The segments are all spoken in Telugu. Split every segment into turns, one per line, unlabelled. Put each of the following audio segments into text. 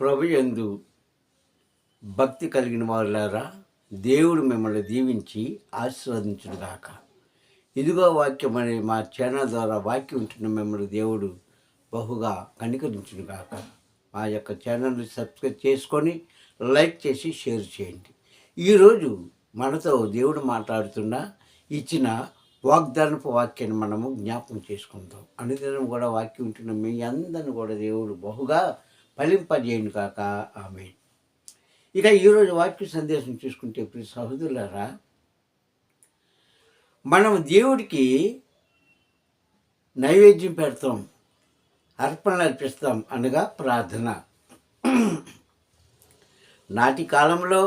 ప్రభు యందు భక్తి కలిగిన వారులారా దేవుడు మిమ్మల్ని దీవించి ఆశీర్వదించుగాక ఇదిగో వాక్యం అనే మా ఛానల్ ద్వారా వాక్యం ఉంటున్న మిమ్మల్ని దేవుడు బహుగా కనికరించుగాక మా యొక్క ఛానల్ని సబ్స్క్రైబ్ చేసుకొని లైక్ చేసి షేర్ చేయండి. ఈరోజు మనతో దేవుడు మాట్లాడుతున్న ఇచ్చిన వాగ్దానపు వాక్యాన్ని మనము జ్ఞాపకం చేసుకుందాం. అనుదినం కూడా వాక్యం ఉంటున్న మీ అందరిని కూడా దేవుడు బహుగా ఫలింపజేయను కాక ఆమె ఇక ఈరోజు వాక్య సందేశం చూసుకుంటే ప్రతి సహోదరులారా మనం దేవుడికి నైవేద్యం పెడతాం అర్పణలు అర్పిస్తాం అనగా ప్రార్థన. నాటి కాలంలో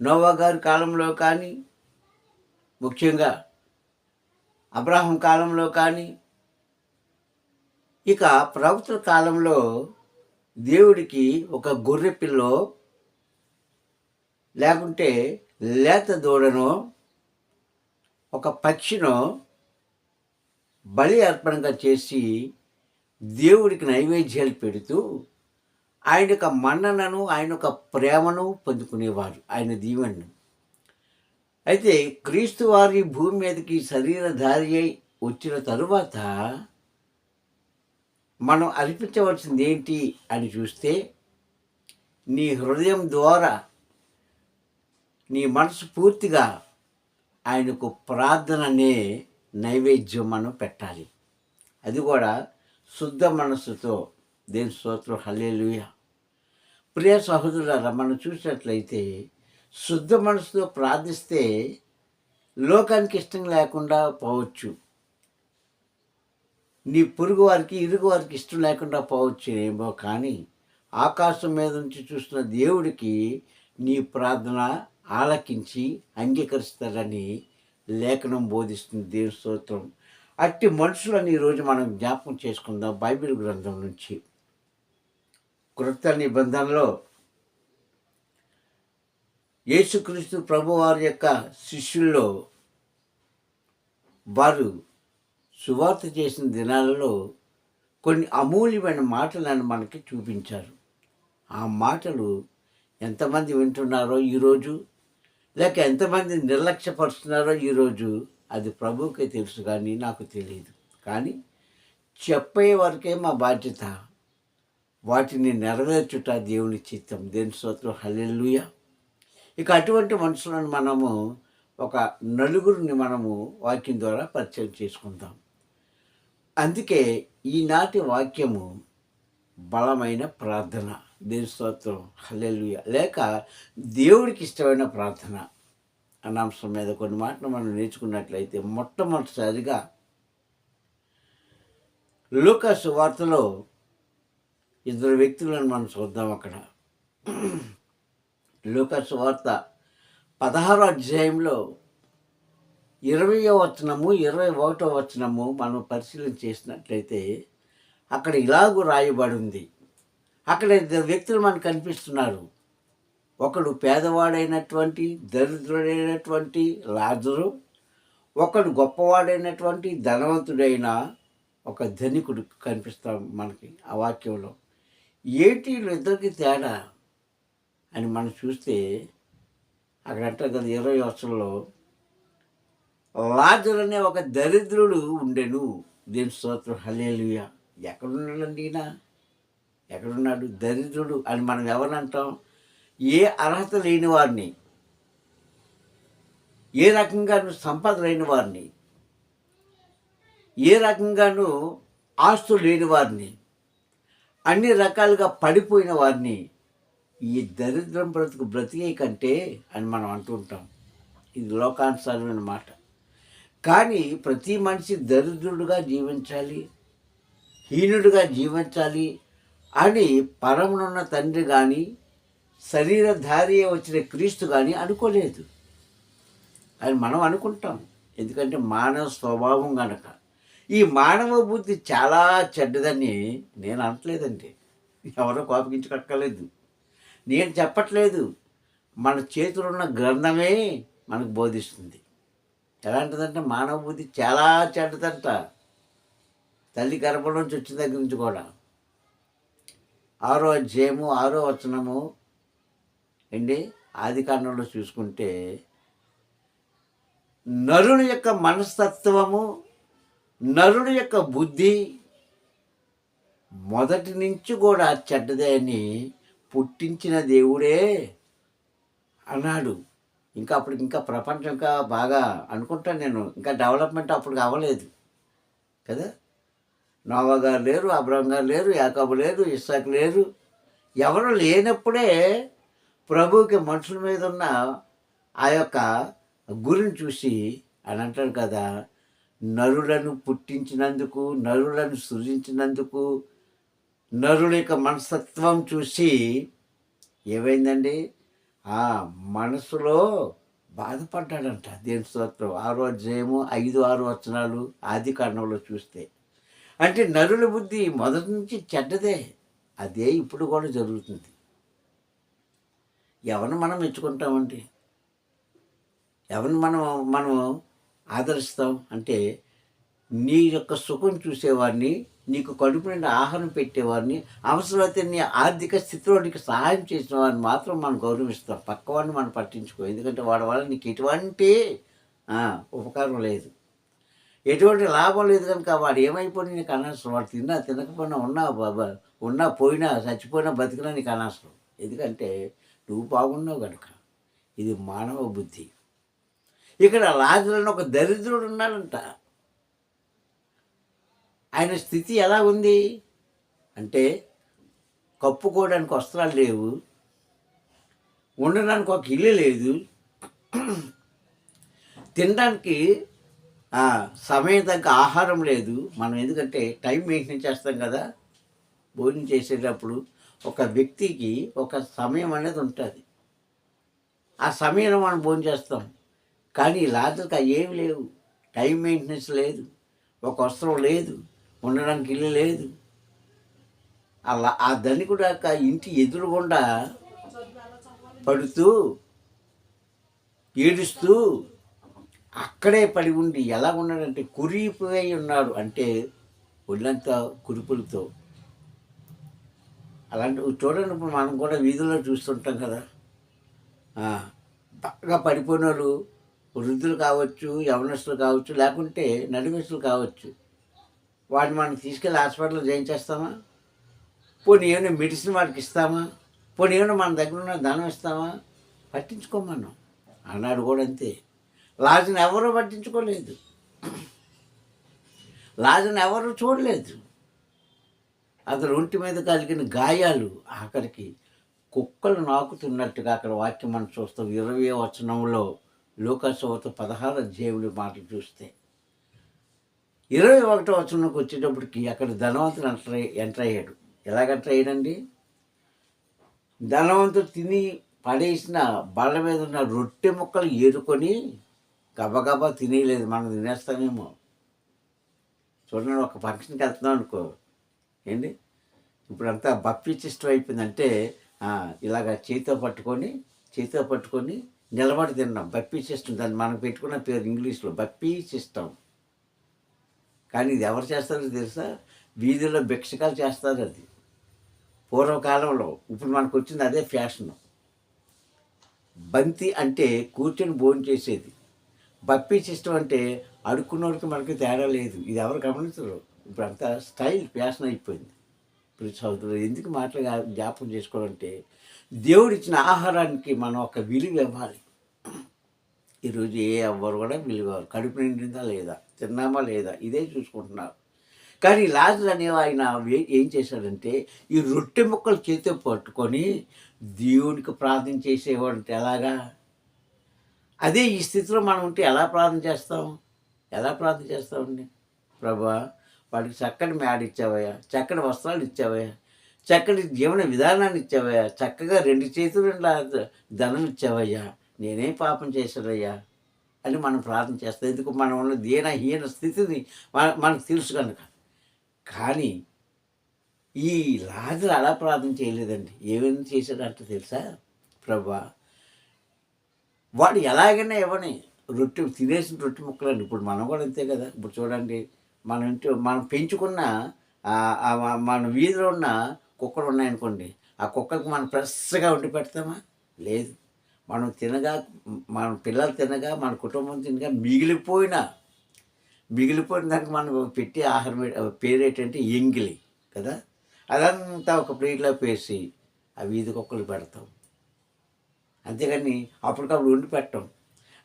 నోవా గారి కాలంలో కానీ ముఖ్యంగా అబ్రాహం కాలంలో కానీ ఇక ప్రభుత్వ కాలంలో దేవుడికి ఒక గొర్రె పిల్లో లేకుంటే లేత దూడనో ఒక పక్షినో బలి అర్పణగా చేసి దేవుడికి నైవేద్యాలు పెడుతూ ఆయన యొక్క మన్ననను ఆయన యొక్క ప్రేమను పొందుకునేవారు ఆయన దీవెన్ను. అయితే క్రీస్తు వారి భూమి మీదకి శరీరధారి అయి వచ్చిన తరువాత మనం అర్పించవలసింది ఏంటి అని చూస్తే నీ హృదయం ద్వారా నీ మనసు పూర్తిగా ఆయనకు ప్రార్థన అనే నైవేద్యం మనం పెట్టాలి. అది కూడా శుద్ధ మనస్సుతో. దేని స్తోత్రం? హల్లేలుయ. ప్రియ సహోదరులారా మనం చూసినట్లయితే శుద్ధ మనసుతో ప్రార్థిస్తే లోకానికి ఇష్టం లేకుండా పోవచ్చు. నీ పొరుగు వారికి ఇరుగు వారికి ఇష్టం లేకుండా పోవచ్చు ఏమో కానీ ఆకాశం మీద నుంచి చూస్తున్న దేవుడికి నీ ప్రార్థన ఆలకించి అంగీకరిస్తారని లేఖనం బోధిస్తుంది దేవుని స్తోత్రం. అట్టి మనుషులని ఈరోజు మనం జ్ఞాపకం చేసుకుందాం బైబిల్ గ్రంథం నుంచి. కృత నిబంధనలో యేసుక్రీస్తు ప్రభువారి యొక్క శిష్యుల్లో వారు సువార్త చేసిన దినాలలో కొన్ని అమూల్యమైన మాటలను మనకి చూపించారు. ఆ మాటలు ఎంతమంది వింటున్నారో ఈరోజు లేక ఎంతమంది నిర్లక్ష్యపరుస్తున్నారో ఈరోజు అది ప్రభువుకే తెలుసు కానీ నాకు తెలియదు. కానీ చెప్పే వరకే మా బాధ్యత వాటిని నెరవేర్చుట దేవుని చిత్తం. దేని స్తోత్రం? హల్లెలూయా. ఇక అటువంటి మనుషులను మనము ఒక నలుగురిని మనము వాక్యం ద్వారా పరిచయం చేసుకుందాం. అందుకే ఈనాటి వాక్యము బలమైన ప్రార్థన. దేని స్తోత్రం. హల్లెలుయ. లేక దేవుడికి ఇష్టమైన ప్రార్థన. అన్న అంశం మీద కొన్ని మాటలు మనం నేర్చుకున్నట్లయితే మొట్టమొదటిసారిగా లూకాసు వార్తలో ఇద్దరు వ్యక్తులను మనం చూద్దాం అక్కడ. లూకాసు వార్త పదహారో అధ్యాయంలో ఇరవయో వచనము ఇరవై ఒకటో వచనము మనం పరిశీలన చేసినట్లయితే అక్కడ ఇలాగూ రాయబడి ఉంది అక్కడ ఇద్దరు వ్యక్తులు మనకు కనిపిస్తున్నారు. ఒకడు పేదవాడైనటువంటి దరిద్రుడైనటువంటి లాజరు ఒకడు గొప్పవాడైనటువంటి ధనవంతుడైన ఒక ధనికుడు కనిపిస్తాం మనకి ఆ వాక్యంలో. ఏటి ఇద్దరికి తేడా అని మనం చూస్తే అక్కడ అంటారు కదా ఇరవై వర్షంలో లాజర్ అనే ఒక దరిద్రుడు ఉండెను. దేని స్తోత్రం. హలేలుయ ఎక్కడున్నాడండి ఈయన? ఎక్కడున్నాడు? దరిద్రుడు అని మనం ఎవరంటాం? ఏ అర్హత లేని వారిని. ఏ రకంగాను సంపద లేని వారిని. ఏ రకంగాను ఆస్తులు లేని వారిని. అన్ని రకాలుగా పడిపోయిన వారిని. ఈ దరిద్రం బ్రతుకు బ్రతికే కంటే అని మనం అంటుంటాం ఉంటాం. ఇది లోకానుసారమైన మాట. కానీ ప్రతి మనిషి దరిద్రుడుగా జీవించాలి హీనుడుగా జీవించాలి అని పరమునున్న తండ్రి కానీ శరీరధారి వచ్చిన క్రీస్తు కానీ అనుకోలేదు. అని మనం అనుకుంటాం. ఎందుకంటే మానవ స్వభావం కనుక ఈ మానవ బుద్ధి చాలా చెడ్డదని నేను అనట్లేదండి. ఎవరో కోపగించుకక్కర్లేదు నేను చెప్పట్లేదు. మన చేతిలో ఉన్న గ్రంథమే మనకు బోధిస్తుంది. ఎలాంటిదంటే మానవ బుద్ధి చాలా చెడ్డదంట. తల్లి గర్భం నుంచి వచ్చిన దగ్గర నుంచి కూడా. ఆరో అధ్యాయము ఆరో వచనము అండి ఆది కాండంలో చూసుకుంటే నరుని యొక్క మనస్తత్వము నరుని యొక్క బుద్ధి మొదటి నుంచి కూడా చెడ్డదే అని పుట్టించిన దేవుడే అన్నాడు. ఇంకా అప్పుడు ఇంకా ప్రపంచం ఇంకా బాగా అనుకుంటాను నేను. ఇంకా డెవలప్మెంట్ అప్పుడు అవ్వలేదు కదా? నోవా గారు లేరు అబ్రహం గారు లేరు యాకబు లేరు ఇస్సాక్ లేరు. ఎవరు లేనప్పుడే ప్రభువుకి మనుషుల మీద ఉన్న ఆ యొక్క గురిని చూసి అని అంటాడు కదా నరులను పుట్టించినందుకు నరులను సృజించినందుకు నరుల యొక్క మనస్తత్వం చూసి ఏమైందండి? ఆ మనసులో బాధపడ్డాడంట దేని స్తోత్రం. ఆరో అధ్యాయము ఐదు ఆరు వచనాలు ఆది కాండంలో చూస్తే. అంటే నరుల బుద్ధి మొదటి నుంచి చెడ్డదే. అదే ఇప్పుడు కూడా జరుగుతుంది. ఎవరిని మనం మెచ్చుకుంటామండి? ఎవరిని మనం మనం ఆదరిస్తాం? అంటే నీ యొక్క సుఖం చూసేవాడిని నీకు కడుపు నిండా ఆహారం పెట్టేవారిని అవసరమైతే నీ ఆర్థిక స్థితిలో నీకు సహాయం చేసిన వారిని మాత్రం మనం గౌరవిస్తాం. పక్కవాడిని మనం పట్టించుకో. ఎందుకంటే వాడి వల్ల నీకు ఎటువంటి ఉపకారం లేదు. ఎటువంటి లాభం లేదు కనుక వాడు ఏమైపోయినా నీకు అనవసరం. వాడు తిన్నా తినకపోయినా ఉన్నా బాబా ఉన్నా పోయినా చచ్చిపోయినా బతికినా నీకు అనవసరం. ఎందుకంటే నువ్వు బాగున్నావు కనుక ఇది మానవ బుద్ధి. ఇక్కడ లాజరుని ఒక దరిద్రుడు ఉన్నాడంట. ఆయన స్థితి ఎలా ఉంది? అంటే కప్పుకోవడానికి వస్త్రాలు లేవు. ఉండడానికి ఒక ఇల్లు లేదు. తినడానికి సమయం తగ్గ ఆహారం లేదు. మనం ఎందుకంటే టైం మెయింటైన్ చేస్తాం కదా. భోజనం చేసేటప్పుడు ఒక వ్యక్తికి ఒక సమయం అనేది ఉంటుంది. ఆ సమయంలో మనం భోజనం చేస్తాం. కానీ లాజర్కి అవి ఏమి లేవు. టైం మెయింటెనెన్స్ లేదు. ఒక వస్త్రం లేదు. ఉండడానికి ఇల్లు లేదు. అలా ఆ ధనికుడు యొక్క ఇంటి ఎదురుగుండా పడుతూ ఏడుస్తూ అక్కడే పడి ఉండి ఎలా ఉన్నాడంటే కురిపోయి ఉన్నాడు అంటే ఒళ్ళంతా కురుపులతో. అలాంటి చూడండి ఇప్పుడు మనం కూడా వీధుల్లో చూస్తుంటాం కదా. బాగా పడిపోయిన వాళ్ళు వృద్ధులు కావచ్చు యవనస్తులు కావచ్చు లేకుంటే నడివస్తులు కావచ్చు. వాడిని మనం తీసుకెళ్ళి హాస్పిటల్లో చేయించేస్తామా? పోనీ ఏమైనా మెడిసిన్ వాడికి ఇస్తామా? పోనీ ఏమైనా మన దగ్గర ఉన్న ధనం ఇస్తామా? పట్టించుకోం మనం. అన్నాడు కూడా అంతే. లాజుని ఎవరూ పట్టించుకోలేదు. లాజుని ఎవరు చూడలేదు. అతను ఒంటి మీద కలిగిన గాయాలు ఆఖరికి కుక్కలు నాకుతున్నట్టుగా అక్కడ వాక్యం మనం చూస్తాం. ఇరవై వచనంలో లోకసవత పదహారు అధ్యాయుడి మాటలు చూస్తే. ఇరవై ఒకటో వచనంకి వచ్చేటప్పటికి అక్కడ ధనవంతుడు ఎంటర్ అయ్యి- ఎంటర్ అయ్యాడు. ఎలాగ ఎంటర్ అయ్యాడండి? ధనవంతుడు తిని పడేసిన బళ్ళ మీద ఉన్న రొట్టె ముక్కలు ఏరుకొని గబగబా తినేయలేదు. మనం తినేస్తామేమో. చూడండి ఒక ఫంక్షన్కి వెళ్తున్నాం అనుకో. ఏంటి? ఇప్పుడంతా బప్పీ సిస్టమ్ అయిపోయిందంటే ఇలాగ చేతితో పట్టుకొని చేతితో పట్టుకొని నిలబడి తిన్నాం బప్పీ సిస్టమ్ దాన్ని మనం పెట్టుకున్న పేరు ఇంగ్లీష్లో బప్పీ సిస్టమ్ కానీ ఇది ఎవరు చేస్తారో తెలుసా? వీధిలో భిక్షకాలు చేస్తారు అది. పూర్వకాలంలో ఇప్పుడు మనకు వచ్చింది అదే ఫ్యాషన్. బంతి అంటే కూర్చొని భోజనం చేసేది. బప్పీ సిస్టమ్ అంటే అడుక్కున్నోడికి మనకి తేడా లేదు. ఇది ఎవరు గమనించరు. ఇప్పుడు అంతా స్టైల్ ఫ్యాషన్ అయిపోయింది. ఇప్పుడు చదువుతున్నారు ఎందుకు మాటలు జ్ఞాపకం చేసుకోవాలంటే దేవుడిచ్చిన ఆహారానికి మనం ఒక విలువ ఇవ్వాలి. ఈరోజు ఏ ఎవ్వరు కూడా విలువ కడుపు నిండిందా లేదా? తిన్నామా లేదా? ఇదే చూసుకుంటున్నారు. కానీ లాజర్ అనే ఆయన ఏం చేశాడంటే ఈ రొట్టె ముక్కలు చేతితో పట్టుకొని దేవునికి ప్రార్థన చేసేవాడు అంటే ఎలాగా? అదే ఈ స్థితిలో మనం ఉంటే ఎలా ప్రార్థన చేస్తాం? ఎలా ప్రార్థన చేస్తామండి ప్రభా వాడికి చక్కటి మేడ ఇచ్చావయ్యా చక్కటి వస్త్రాలు ఇచ్చావయ్యా చక్కటి జీవన విధానాన్ని ఇచ్చావయ్యా చక్కగా రెండు చేతులు ధనం ఇచ్చావయ్యా నేనేం పాపం చేశానయ్యా అని మనం ప్రార్థన చేస్తాం. ఎందుకు? మనం ఉన్న దీనహీన స్థితిని మన- మనకు తెలుసు కనుక. కానీ ఈ లాజర్ అలా ప్రార్థన చేయలేదండి. ఏమైనా చేశాడంటే తెలుసా? ప్రభా వాడు ఎలాగైనా ఇవ్వని రొట్టె తినేసిన రొట్టె ముక్కలండి. ఇప్పుడు మనం కూడా అంతే కదా. ఇప్పుడు చూడండి మన ఇంటి మనం పెంచుకున్న మన వీధిలో ఉన్న కుక్కలు ఉన్నాయనుకోండి ఆ కుక్కలకు మనం ఫ్రెష్గా వండి పెడతామా? లేదు. మనం తినగా మన పిల్లలు తినగా మన కుటుంబం తినగా మిగిలిపోయిన మిగిలిపోయిన దానికి మనం పెట్టే ఆహారం పేరు ఏంటంటే ఎంగిలి కదా? అదంతా ఒక ప్లేట్లో పేసి ఆ వీధికొక్కలు పెడతాం. అంతేగాని అప్పటికప్పుడు వండి పెట్టం.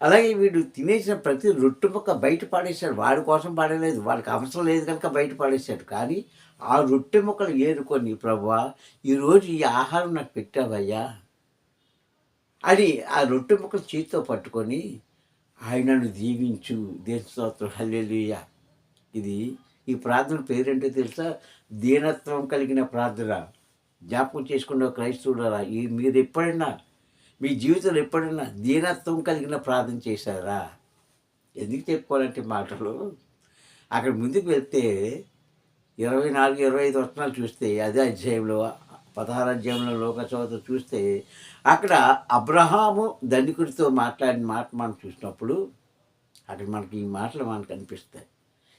అలాగే వీడు తినేసిన ప్రతి రొట్టె ముక్క బయట పాడేశాడు. వాడి కోసం పాడలేదు. వాడికి అవసరం లేదు కనుక బయట పాడేశాడు. కానీ ఆ రొట్టె ముక్కలు ఏరుకొని ప్రభా ఈరోజు ఈ ఆహారం నాకు పెట్టావయ్యా అని ఆ రొట్టె ముక్కలు చేతితో పట్టుకొని ఆయనను దీవించు దేశస్తోత్రం హల్లెలుయ. ఇది ఈ ప్రార్థన పేరేంటో తెలుసా? దీనత్వం కలిగిన ప్రార్థన. జ్ఞాపకం చేసుకున్న క్రైస్తవులరా ఈ మీరు ఎప్పుడైనా మీ జీవితంలో ఎప్పుడైనా దీనత్వం కలిగిన ప్రార్థన చేశారా? ఎందుకు చెప్పుకోవాలంటే మాటలు? అక్కడ ముందుకు వెళ్తే ఇరవై నాలుగు ఇరవై ఐదు వచనాలు చూస్తే అదే అధ్యాయంలో పదహారు అధ్యాయంలో లోకచోత చూస్తే అక్కడ అబ్రహాము ధనికుడితో మాట్లాడిన మాట మనం చూసినప్పుడు అక్కడ మనకి ఈ మాటలు మనకు కనిపిస్తాయి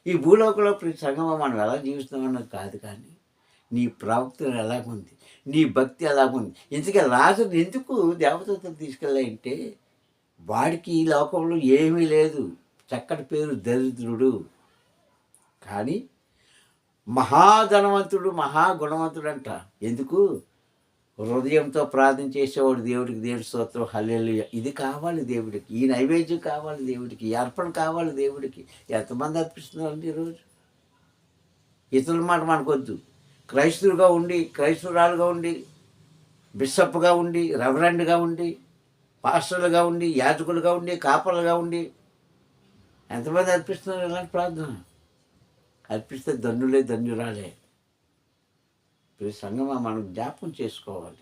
ఈ భూలోకంలో ప్రతి సంగమం మనం ఎలా జీవిస్తున్నాం అన్నది కాదు కానీ నీ ప్రవక్తలు ఎలాగుంది? నీ భక్తి ఎలాగుంది? ఇంతకీ రాజు ఎందుకు దేవతలు తీసుకెళ్ళాయంటే వాడికి ఈ లోకంలో ఏమీ లేదు. చక్కటి పేరు దరిద్రుడు. కానీ మహాధనవంతుడు మహాగుణవంతుడు అంట ఎందుకు? హృదయంతో ప్రార్థన చేసేవాడు దేవుడికి దేవుడి స్తోత్రం హల్లెలు ఇది కావాలి దేవుడికి. ఈ నైవేద్యం కావాలి దేవుడికి. ఈ అర్పణ కావాలి దేవుడికి. ఎంతమంది అర్పిస్తున్నారండి ఈరోజు? ఇతరుల మాట మనకొద్దు. క్రైస్తవుగా ఉండి క్రైస్తవురాలుగా ఉండి బిషప్గా ఉండి రెవరెండ్గా ఉండి పాస్టర్లుగా ఉండి యాజకులుగా ఉండి కాపర్లుగా ఉండి ఎంతమంది అర్పిస్తున్నారు ఇలాంటి ప్రార్థన? అర్పిస్తే ధన్యులే ధన్యురాలే ప్రతి సంగమా మనం జ్ఞాపకం చేసుకోవాలి.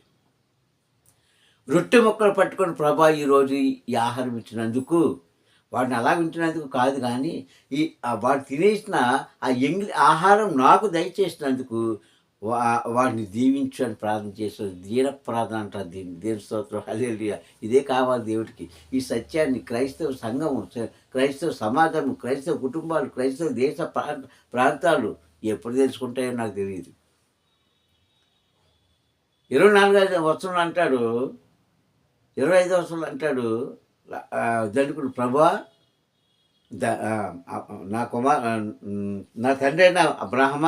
రొట్టె మొక్కలు పట్టుకొని ప్రభా ఈరోజు ఈ ఆహారం ఇచ్చినందుకు వాడిని అలా ఉంచినందుకు కాదు కానీ ఈ వాడు తినేసిన ఆ ఎంగి ఆహారం నాకు దయచేసినందుకు వా వాడిని దీవించు అని ప్రార్థన చేసేది దీన ప్రార్థన అంటారు దీన్ని. దేవుని స్తోత్రం. ఇదే కావాలి దేవుడికి. ఈ సత్యాన్ని క్రైస్తవ సంఘం క్రైస్తవ సమాజం క్రైస్తవ కుటుంబాలు క్రైస్తవ దేశ ప్రాంత ప్రాంతాలు ఎప్పుడు తెలుసుకుంటాయో నాకు తెలియదు ఇరవై నాలుగైదు వస్తువులు అంటాడు ఇరవై ఐదు వస్తువులు అంటాడు దండుకుడు ప్రభా నా కుమార్ నా తండ్రి అయిన అబ్రాహ్మ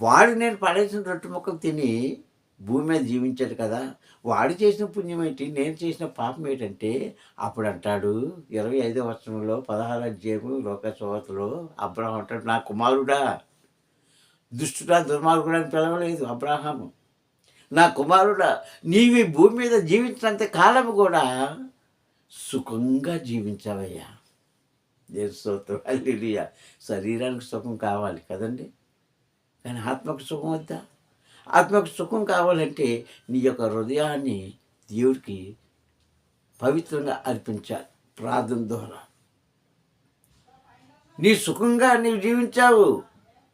వాడు నేను పడేసిన రొట్టె ముక్కలు తిని భూమి మీద జీవించాడు కదా. వాడు చేసిన పుణ్యం ఏంటి? నేను చేసిన పాపం ఏంటంటే అప్పుడు అంటాడు ఇరవై ఐదో వర్షంలో పదహారు అధ్యాయము లోకసోవతలో అబ్రాహం అంటాడు నా కుమారుడా దుష్టుడా దుర్మార్గుడా అని పిలవలేదు అబ్రాహాము. నా కుమారుడా నీవి భూమి మీద జీవించినంత కాలం కూడా సుఖంగా జీవించావయ్యా. దేని స్తోత్రం. శరీరానికి సుఖం కావాలి కదండి. కానీ ఆత్మకు సుఖం వద్దా? ఆత్మకు సుఖం కావాలంటే నీ యొక్క హృదయాన్ని దేవుడికి పవిత్రంగా అర్పించాలి ప్రార్థన ద్వారా. నీ సుఖంగా నీవు జీవించావు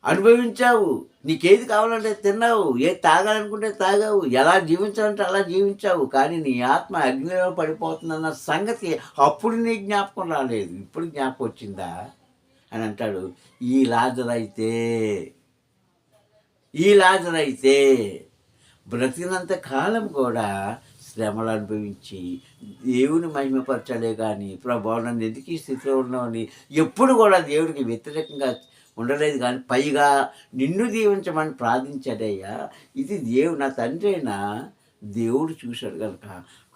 అనుభవించావు నీకేది కావాలంటే తిన్నావు ఏది తాగాలనుకుంటే తాగావు ఎలా జీవించాలంటే అలా జీవించావు కానీ నీ ఆత్మ అగ్నిలో పడిపోతుందన్న సంగతి అప్పుడు నీ జ్ఞాపకం రాలేదు. ఇప్పుడు జ్ఞాపకం వచ్చిందా? అని అంటాడు ఈ లాజరైతే ఈ లాజరైతే బ్రతికినంత కాలం కూడా శ్రమలు అనుభవించి దేవుని మహిమపరచలే కానీ ప్రభావ నన్ను ఎందుకు ఈ స్థితిలో ఉన్నామని ఎప్పుడు కూడా దేవుడికి వ్యతిరేకంగా ఉండలేదు కానీ పైగా నిన్ను దీవించమని ప్రార్థించాడయ్యా. ఇది దేవు నా తండ్రి అయినా దేవుడు చూశాడు కనుక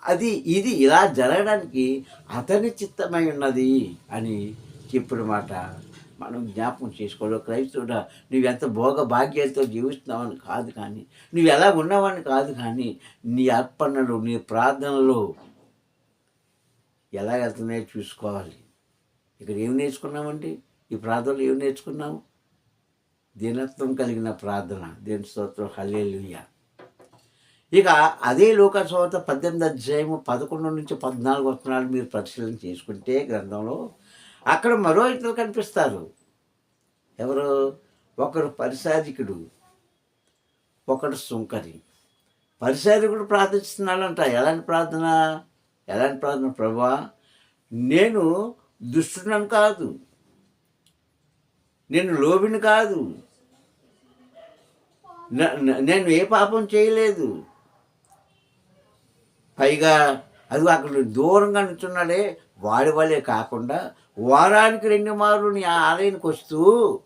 అది ఇది ఇలా జరగడానికి అతని చిత్తమై ఉన్నది అని చెప్పిన మాట. మనం జ్ఞాపకం చేసుకోవాలి. క్రైస్తవుడా నువ్వెంత భోగ భాగ్యాలతో జీవిస్తున్నావని కాదు కానీ నువ్వు ఎలా ఉన్నావని కాదు కానీ నీ అర్పణలు నీ ప్రార్థనలు ఎలా వెళ్తున్నాయో చూసుకోవాలి. ఇక్కడ ఏం నేర్చుకున్నామండి? ఈ ప్రార్థనలు ఏం నేర్చుకున్నాము? దీనత్వం కలిగిన ప్రార్థన. దేని స్తోత్రం. హల్లెలూయా. ఇక అదే లోకసోత పద్దెనిమిది అధ్యాయము పదకొండు నుంచి పద్నాలుగు వస్తున్నాడు మీరు పరిశీలన చేసుకుంటే గ్రంథంలో అక్కడ మరో ఇద్దరు కనిపిస్తారు. ఎవరు? ఒకరు పరిసాధికుడు ఒకడు సుంకరి. పరిసాధికుడు ప్రార్థిస్తున్నాడంట. ఎలాంటి ప్రార్థన? ఎలాంటి ప్రార్థన ప్రభా? నేను దుష్టుడని కాదు. నేను లోబిని కాదు. నేను ఏ పాపం చేయలేదు. పైగా అది అక్కడ దూరంగా నిల్చున్నాడే వాడి వల్లే కాకుండా వారానికి రెండు మార్లు నీ ఆలయానికి వస్తూ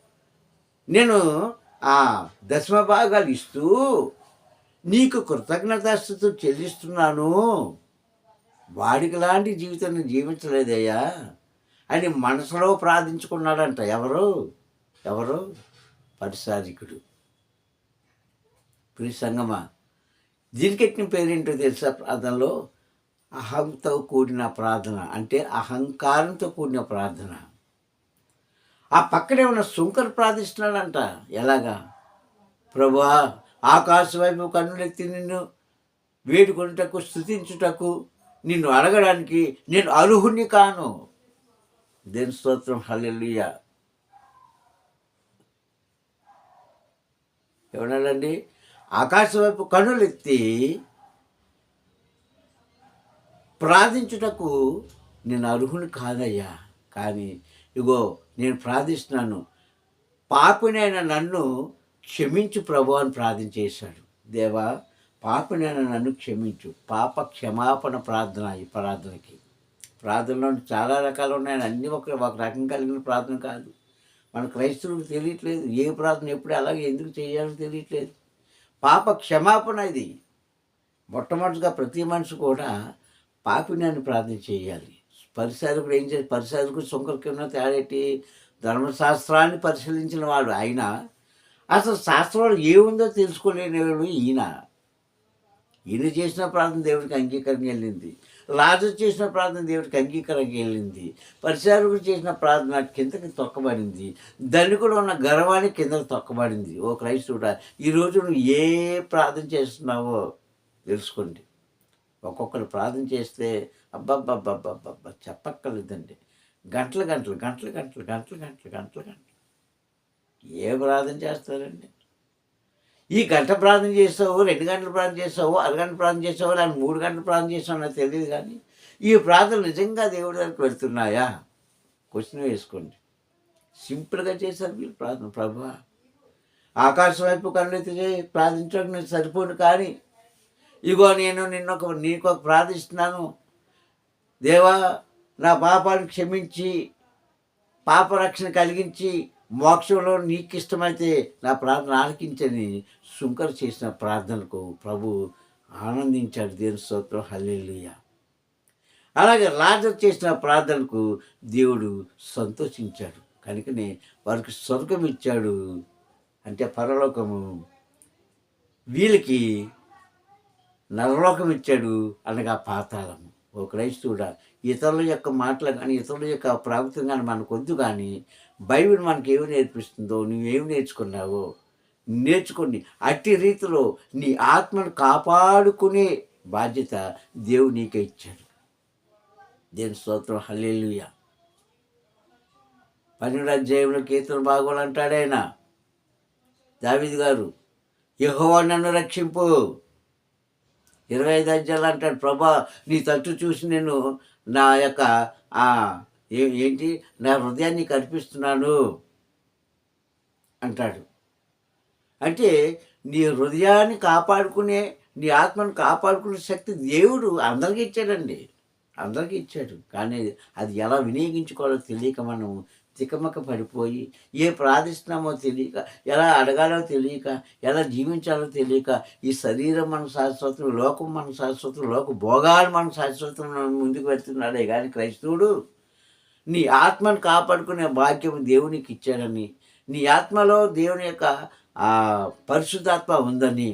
నేను ఆ దశమ భాగాలు ఇస్తూ నీకు కృతజ్ఞతాస్థుతులు చెల్లిస్తున్నాను. వాడికి లాంటి జీవితాన్ని జీవించలేదయ్యా. అని మనసులో ప్రార్థించుకున్నాడంట ఎవరు? ఎవరు? పరిసారికుడు ప్రియ సంగమ దీనికెట్టిన పేరేంటో తెలుసా ప్రార్థనలో? అహంతో కూడిన ప్రార్థన అంటే అహంకారంతో కూడిన ప్రార్థన. ఆ పక్కనే ఉన్న శుంకర్ ప్రార్థిస్తున్నాడంట. ఎలాగా? ప్రభా ఆకాశం వైపు కన్నులెత్తి నిన్ను వేడుకొనుటకు స్థుతించుటకు నిన్ను అడగడానికి నేను అర్హుణ్ణి కాను. దేని స్తోత్రం? హల్లెలూయా. ఏమన్నాడండి? ఆకాశం వైపు కన్నులెత్తి ప్రార్థించుటకు నేను అర్హుని కాదయ్యా. కానీ ఇగో నేను ప్రార్థిస్తున్నాను. పాపినైన నన్ను క్షమించు ప్రభు అని ప్రార్థన చేశాడు దేవా పాపినైన నన్ను క్షమించు. పాప క్షమాపణ ప్రార్థన ఈ ప్రార్థనకి. ప్రార్థనలో చాలా రకాలు ఉన్నాయి. అన్నీ ఒక ఒక రకం కలిగిన ప్రార్థన కాదు. మన క్రైస్తవులకు తెలియట్లేదు. ఏ ప్రార్థన ఎప్పుడు అలాగే ఎందుకు చేయాలో తెలియట్లేదు. పాప క్షమాపణ ఇది. మొట్టమొదటిగా ప్రతి మనిషి కూడా పాపినాన్ని ప్రార్థన చేయాలి. పరిసారకుడు ఏం చేసి పరిసారకుడు సుంకరకి తేడెట్టి తేడేటి ధర్మశాస్త్రాన్ని పరిశీలించిన వాడు ఆయన. అసలు శాస్త్రంలో ఏముందో తెలుసుకోలేనివాడు ఈయన. ఈయన చేసిన ప్రార్థన దేవుడికి అంగీకారం వెళ్ళింది రాజు చేసిన ప్రార్థన దేవుడికి అంగీకారం వెళ్ళింది పరిసారుడు చేసిన ప్రార్థన కిందకి తొక్కబడింది. ధనికుడు ఉన్న గర్వానికి కిందకి తొక్కబడింది. ఓ క్రైస్తవుడా ఈరోజు నువ్వు ఏ ప్రార్థన చేస్తున్నావో తెలుసుకోండి. ఒక్కొక్కరు ప్రార్థన చేస్తే అబ్బబ్బబ్బబ్బబ్బబ్బ చెప్పక్కర్లేదండి. గంటలు గంటలు గంటలు గంటలు గంటలు గంటలు గంటలు గంటలు. ఏ ప్రార్థన చేస్తారండి? ఈ గంట ప్రార్థన చేసావు రెండు గంటలు ప్రార్థన చేస్తావు అరగంట ప్రార్థన చేసావు లేదా మూడు గంటలు ప్రార్థన చేసావు నాకు తెలియదు కానీ ఈ ప్రార్థన నిజంగా దేవుడి దగ్గరికి వెళ్తున్నాయా? క్వశ్చన్ వేసుకోండి. సింపుల్గా చేశారు మీరు ప్రార్థన. ప్రభు ఆకాశం వైపు కళ్ళెత్తి ప్రార్థించడం సరిపోను కానీ ఇగో నేను నిన్న ఒక నీకు ఒక ప్రార్థిస్తున్నాను. దేవా నా పాపాన్ని క్షమించి పాపరక్షణ కలిగించి మోక్షంలో నీకు ఇష్టమైతే నా ప్రార్థన ఆలకించని శుంకర్ చేసిన ప్రార్థనకు ప్రభు ఆనందించాడు. దేవుని స్తోత్రం. హల్లెలూయా. అలాగే లాజర్ చేసిన ప్రార్థనకు దేవుడు సంతోషించాడు. కనుకనే వారికి స్వర్గం ఇచ్చాడు. అంటే పరలోకము వీళ్ళకి నరలోకం ఇచ్చాడు అనగా పాతాళం. ఓ క్రైస్తవుడా ఇతరుల యొక్క మాటలు కానీ ఇతరుల యొక్క ప్రభుత్వం కానీ మనకు వద్దు కానీ బైబిల్ మనకి ఏమి నేర్పిస్తుందో నువ్వేమి నేర్చుకున్నావో నేర్చుకోండి. అట్టి రీతిలో నీ ఆత్మను కాపాడుకునే బాధ్యత దేవుడు నీకే ఇచ్చాడు. దేని స్తోత్రం హల్లెలూయా. పన్నెండు అధ్యాయంలో కీర్తన బాగోలు అంటాడు ఆయన దావిద్ గారు యహో నన్ను రక్షింపు. ఇరవై ఐదు అధ్యాయులు అంటాడు. ప్రభా నీ తట్టు చూసి నేను నా యొక్క ఏ- ఏంటి? నా హృదయాన్ని కల్పిస్తున్నాను అంటాడు. అంటే నీ హృదయాన్ని కాపాడుకునే నీ ఆత్మను కాపాడుకునే శక్తి దేవుడు అందరికీ ఇచ్చాడండి. అందరికీ ఇచ్చాడు. కానీ అది ఎలా వినియోగించుకోవాలో తెలియక మనం తికమక పడిపోయి ఏ ప్రార్థిస్తున్నామో తెలియక ఎలా అడగాలో తెలియక ఎలా జీవించాలో తెలియక ఈ శరీరం మన శాశ్వతం లోకం మన శాశ్వతం లోక భోగాలు మన శాశ్వతం ముందుకు వెళ్తున్నాడే కానీ క్రైస్తవుడు నీ ఆత్మను కాపాడుకునే భాగ్యం దేవునికి ఇచ్చాడని నీ ఆత్మలో దేవుని యొక్క పరిశుద్ధాత్మ ఉందని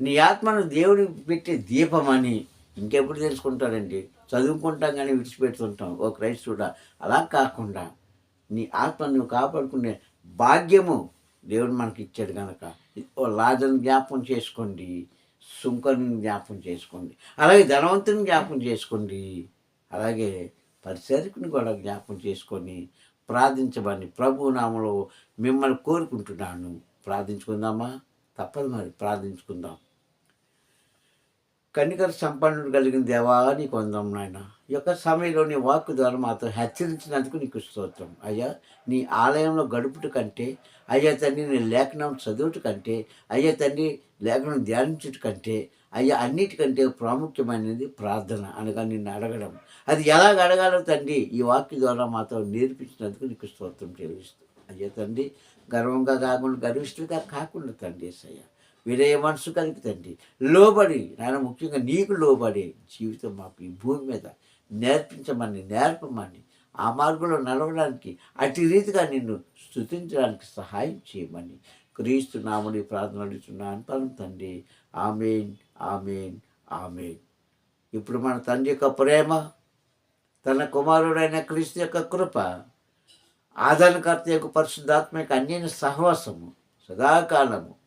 నీ ఆత్మను దేవుని పెట్టే దీపమని ఇంకెప్పుడు తెలుసుకుంటారండి చదువుకుంటాం కానీ విడిచిపెడుతుంటాం. ఓ క్రైస్తవుడా అలా కాకుండా నీ ఆత్మను కాపాడుకునే భాగ్యము దేవుడు మనకి ఇచ్చాడు కనుక ఓ లాజను జ్ఞాపకం చేసుకోండి సుంకరుని జ్ఞాపకం చేసుకోండి అలాగే ధనవంతుని జ్ఞాపకం చేసుకోండి అలాగే పరిసరికుని కూడా జ్ఞాపకం చేసుకొని ప్రార్థించమని ప్రభునామలో మిమ్మల్ని కోరుకుంటున్నాను. ప్రార్థించుకుందామా? తప్పదు మరి ప్రార్థించుకుందాం. కన్నికర సంపన్నుడు కలిగిన దేవా నీకు వందం నాయన. ఈ యొక్క సమయంలో నీ వాక్కు ద్వారా మాతో హెచ్చరించినందుకు నీకు స్తోత్రం. అయ్యా నీ ఆలయంలో గడుపుట కంటే అయ్యా తండ్రి నీ లేఖనం చదువుట కంటే అయ్యా తండ్రి లేఖనం ధ్యానించుట కంటే అయ్యా అన్నిటికంటే ప్రాముఖ్యమైనది ప్రార్థన అనగా నిన్ను అడగడం. అది ఎలా అడగాలో తండ్రి ఈ వాక్య ద్వారా మాతో నేర్పించినందుకు నీకు స్తోత్రం చెల్లిస్తూ. అయ్యా తండ్రి గర్వంగా కాకుండా గర్విష్ఠులుగా కాకుండా తండ్రి అయ్యా వినయ మనసు కలిగి తండ్రి. లోబడి నాయన ముఖ్యంగా నీకు లోబడి జీవితం మాకు ఈ భూమి మీద నేర్పించమని నేర్పమని ఆ మార్గంలో నడవడానికి అటు రీతిగా నిన్ను స్తుతించడానికి సహాయం చేయమని క్రీస్తు నాముని ప్రార్థన అడుగుతున్నాను. పరం తండ్రి ఆమెన్ ఆమెన్ ఆమెన్. ఇప్పుడు మన తండ్రి యొక్క ప్రేమ తన కుమారుడైన క్రీస్తు యొక్క కృప ఆదరణకర్త యొక్క పరిశుద్ధాత్మ యొక్క అన్యన సహవాసము సదాకాలము.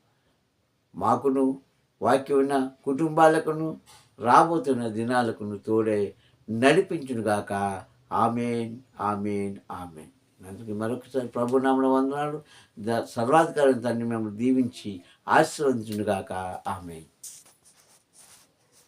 మాకును వాక్యమైన కుటుంబాలకును రాబోతున్న దినాలకును తోడే నడిపించునుగాక. Amen amen amen. అందుకే మరొకసారి ప్రభు నామన వందనాలు. ద సర్వాధికారం తండ్రి మేము దీవించి ఆశీర్వదించునుగాక. ఆమెన్.